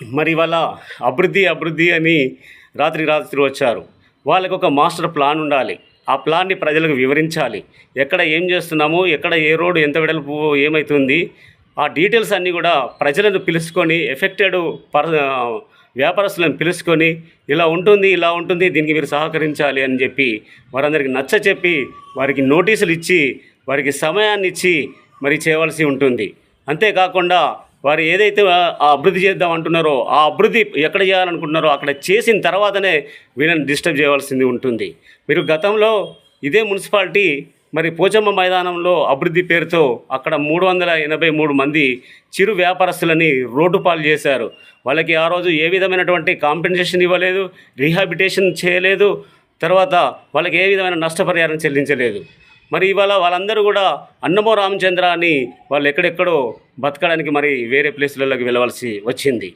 మరి ఇవాళ అభివృద్ధి అభివృద్ధి అని రాత్రి రాత్రి వచ్చారు. వాళ్ళకి ఒక మాస్టర్ ప్లాన్ ఉండాలి. ఆ ప్లాన్ని ప్రజలకు వివరించాలి. ఎక్కడ ఏం చేస్తున్నాము ఎక్కడ ఏ రోడ్డు ఎంత వెడల్పు ఏమవుతుంది ఆ డీటెయిల్స్ అన్నీ కూడా ప్రజలను పిలుచుకొని ఎఫెక్టెడ్ పర్ వ్యాపారస్తులను పిలుచుకొని ఇలా ఉంటుంది ఇలా ఉంటుంది దీనికి మీరు సహకరించాలి అని చెప్పి వారందరికి నచ్చ చెప్పి వారికి నోటీసులు ఇచ్చి వారికి సమయాన్ని ఇచ్చి మరి చేయవలసి ఉంటుంది. అంతేకాకుండా వారు ఏదైతే ఆ అభివృద్ధి చేద్దాం అంటున్నారో ఆ అభివృద్ధి ఎక్కడ చేయాలనుకుంటున్నారో అక్కడ చేసిన తర్వాతనే వీళ్ళని డిస్టర్బ్ చేయవలసింది ఉంటుంది. మీరు గతంలో ఇదే మున్సిపాలిటీ మరి పోచమ్మ మైదానంలో అభివృద్ధి పేరుతో అక్కడ మూడు వందల ఎనభై మూడు మంది చిరు వ్యాపారస్తులని రోడ్డు పాలు చేశారు. వాళ్ళకి ఆ రోజు ఏ విధమైనటువంటి కాంపెన్సేషన్ ఇవ్వలేదు రీహాబిటేషన్ చేయలేదు తర్వాత వాళ్ళకి ఏ విధమైన నష్టపరిహారం చెల్లించలేదు. మరి ఇవాళ వాళ్ళందరూ కూడా అన్నమో రామచంద్ర అని వాళ్ళు ఎక్కడెక్కడో బతకడానికి మరి వేరే ప్లేసులలోకి వెళ్ళవలసి వచ్చింది.